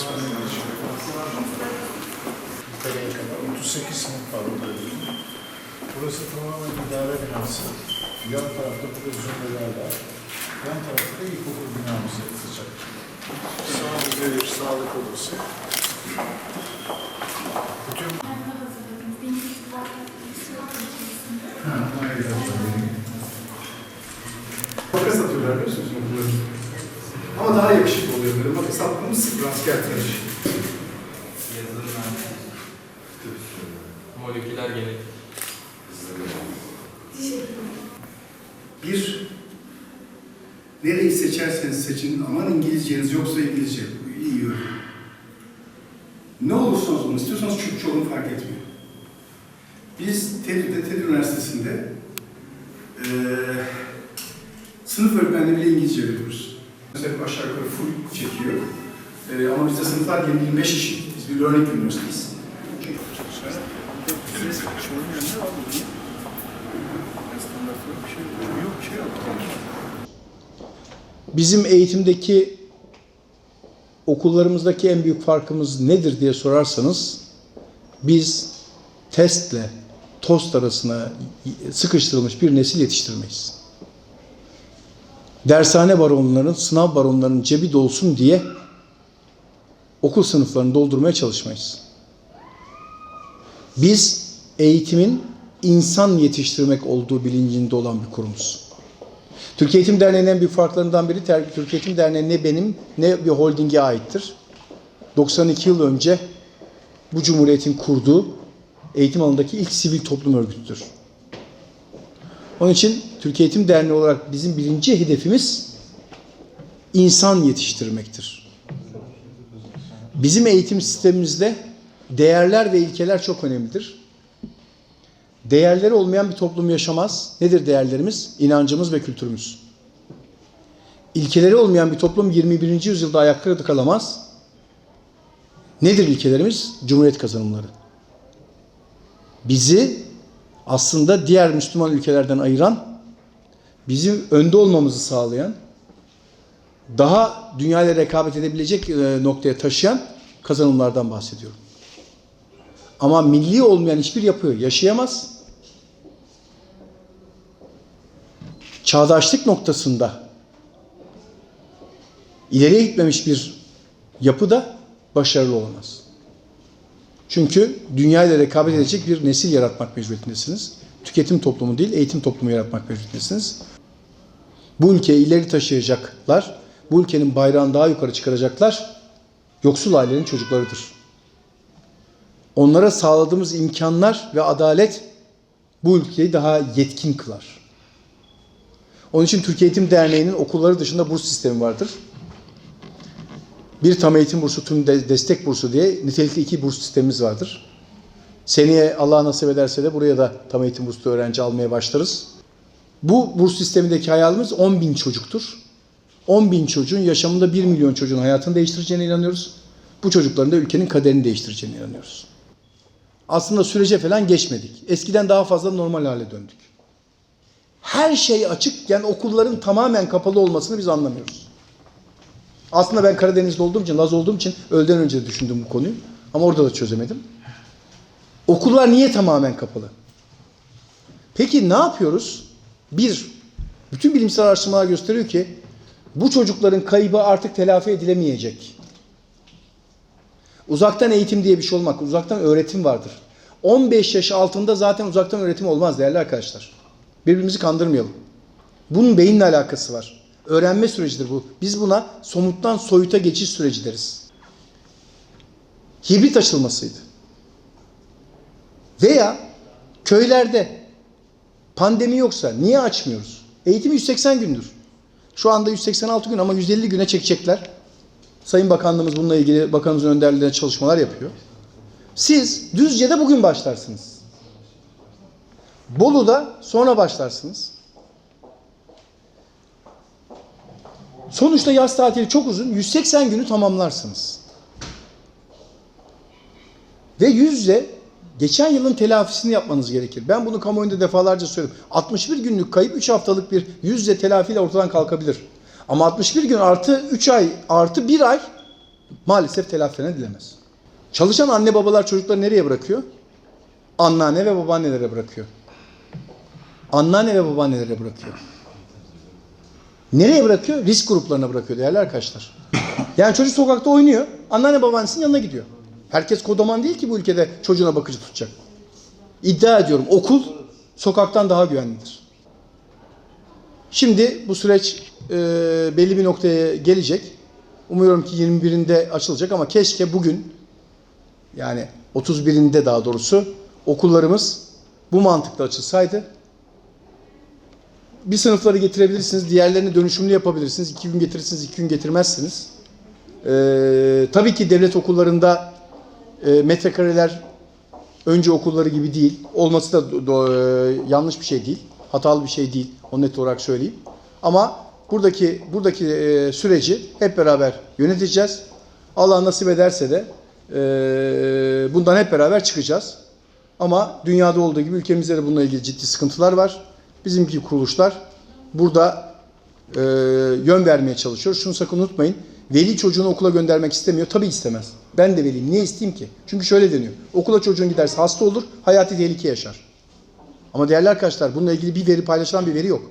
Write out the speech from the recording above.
kısmına geçiyor. Yukarıya kadar 38 sınıf var orada. Burası tamamen idare binası. Yan tarafta burada zümreler var. Yan tarafta da ilkokul binamız yapılacak. Sağımızda bir sağlık odası. Bütün Ha, hayır, hayır. Makas atıyorlar biliyor musunuz okulları? Ama daha yakışıklı oluyor böyle. Makas atmamız sıfır asker tıraşı. Yazılım Moleküler genetik. Bir, nereyi seçerseniz seçin, aman İngilizceniz yoksa İngilizce, iyi öğrenin. Ne olursanız olun, istiyorsanız Türkçe olun fark etmiyor. Biz TED'de, TED Üniversitesi'nde eee sınıf öğretmenleriyle İngilizce veriyoruz. Mesela aşağı yukarı full çekiyor. Eee ama bizde sınıflar 20-25 kişi. Biz bir learning üniversiteyiz. Bizim eğitimdeki okullarımızdaki en büyük farkımız nedir diye sorarsanız biz testle tost arasına sıkıştırılmış bir nesil yetiştirmeyiz. Dershane baronlarının, sınav baronlarının cebi dolsun diye okul sınıflarını doldurmaya çalışmayız. Biz eğitimin insan yetiştirmek olduğu bilincinde olan bir kurumuz. Türkiye Eğitim Derneği'nin en büyük farklarından biri Türkiye Eğitim Derneği ne benim ne bir holdinge aittir. 92 yıl önce bu cumhuriyetin kurduğu eğitim alanındaki ilk sivil toplum örgütüdür. Onun için Türkiye Eğitim Derneği olarak bizim birinci hedefimiz insan yetiştirmektir. Bizim eğitim sistemimizde değerler ve ilkeler çok önemlidir. Değerleri olmayan bir toplum yaşamaz. Nedir değerlerimiz? İnancımız ve kültürümüz. İlkeleri olmayan bir toplum 21. yüzyılda ayakta kalamaz. Nedir ilkelerimiz? Cumhuriyet kazanımları. Bizi aslında diğer Müslüman ülkelerden ayıran, bizim önde olmamızı sağlayan, daha dünyayla rekabet edebilecek e, noktaya taşıyan kazanımlardan bahsediyorum. Ama milli olmayan hiçbir yapı yaşayamaz. Çağdaşlık noktasında ileriye gitmemiş bir yapı da başarılı olamaz. Çünkü dünya ile rekabet edecek bir nesil yaratmak mecburiyetindesiniz. Tüketim toplumu değil, eğitim toplumu yaratmak mecburiyetindesiniz. Bu ülkeyi ileri taşıyacaklar, bu ülkenin bayrağını daha yukarı çıkaracaklar, yoksul ailenin çocuklarıdır. Onlara sağladığımız imkanlar ve adalet bu ülkeyi daha yetkin kılar. Onun için Türkiye Eğitim Derneği'nin okulları dışında burs sistemi vardır. Bir tam eğitim bursu, tüm de- destek bursu diye nitelikli iki burs sistemimiz vardır. Seneye Allah nasip ederse de buraya da tam eğitim burslu öğrenci almaya başlarız. Bu burs sistemindeki hayalimiz 10 bin çocuktur. 10 bin çocuğun yaşamında 1 milyon çocuğun hayatını değiştireceğine inanıyoruz. Bu çocukların da ülkenin kaderini değiştireceğine inanıyoruz. Aslında sürece falan geçmedik. Eskiden daha fazla normal hale döndük. Her şey açıkken okulların tamamen kapalı olmasını biz anlamıyoruz. Aslında ben Karadeniz'de olduğum için, Laz olduğum için öğleden önce de düşündüm bu konuyu. Ama orada da çözemedim. Okullar niye tamamen kapalı? Peki ne yapıyoruz? Bir, bütün bilimsel araştırmalar gösteriyor ki bu çocukların kaybı artık telafi edilemeyecek. Uzaktan eğitim diye bir şey olmak, uzaktan öğretim vardır. 15 yaş altında zaten uzaktan öğretim olmaz değerli arkadaşlar. Birbirimizi kandırmayalım. Bunun beyinle alakası var. Öğrenme sürecidir bu. Biz buna somuttan soyuta geçiş süreci deriz. Hibrit açılmasıydı. Veya köylerde pandemi yoksa niye açmıyoruz? Eğitim 180 gündür. Şu anda 186 gün ama 150 güne çekecekler. Sayın Bakanlığımız bununla ilgili bakanımızın önderliğinde çalışmalar yapıyor. Siz Düzce'de bugün başlarsınız. Bolu'da sonra başlarsınız. Sonuçta yaz tatili çok uzun. 180 günü tamamlarsınız. Ve yüzde geçen yılın telafisini yapmanız gerekir. Ben bunu kamuoyunda defalarca söyledim. 61 günlük kayıp 3 haftalık bir yüzde telafiyle ortadan kalkabilir. Ama 61 gün artı 3 ay artı 1 ay maalesef telafi edilemez. Çalışan anne babalar çocukları nereye bırakıyor? Anneanne ve babaannelere bırakıyor. Anneanne ve babaannelere bırakıyor. Nereye bırakıyor? Risk gruplarına bırakıyor değerli arkadaşlar. Yani çocuk sokakta oynuyor. Anneanne babaannesinin yanına gidiyor. Herkes kodaman değil ki bu ülkede çocuğuna bakıcı tutacak. İddia ediyorum okul sokaktan daha güvenlidir. Şimdi bu süreç e, belli bir noktaya gelecek. Umuyorum ki 21'inde açılacak ama keşke bugün yani 31'inde daha doğrusu okullarımız bu mantıkla açılsaydı. Bir sınıfları getirebilirsiniz, diğerlerini dönüşümlü yapabilirsiniz. İki gün getirirsiniz, iki gün getirmezsiniz. Ee, tabii ki devlet okullarında e, metrekareler önce okulları gibi değil. Olması da do- e, yanlış bir şey değil. Hatalı bir şey değil. Onu net olarak söyleyeyim. Ama buradaki buradaki e, süreci hep beraber yöneteceğiz. Allah nasip ederse de e, bundan hep beraber çıkacağız. Ama dünyada olduğu gibi ülkemizde de bununla ilgili ciddi sıkıntılar var. Bizimki kuruluşlar burada e, yön vermeye çalışıyor. Şunu sakın unutmayın. Veli çocuğunu okula göndermek istemiyor. Tabii istemez. Ben de veliyim. Niye isteyeyim ki? Çünkü şöyle deniyor. Okula çocuğun giderse hasta olur, hayati tehlike yaşar. Ama değerli arkadaşlar bununla ilgili bir veri paylaşılan bir veri yok.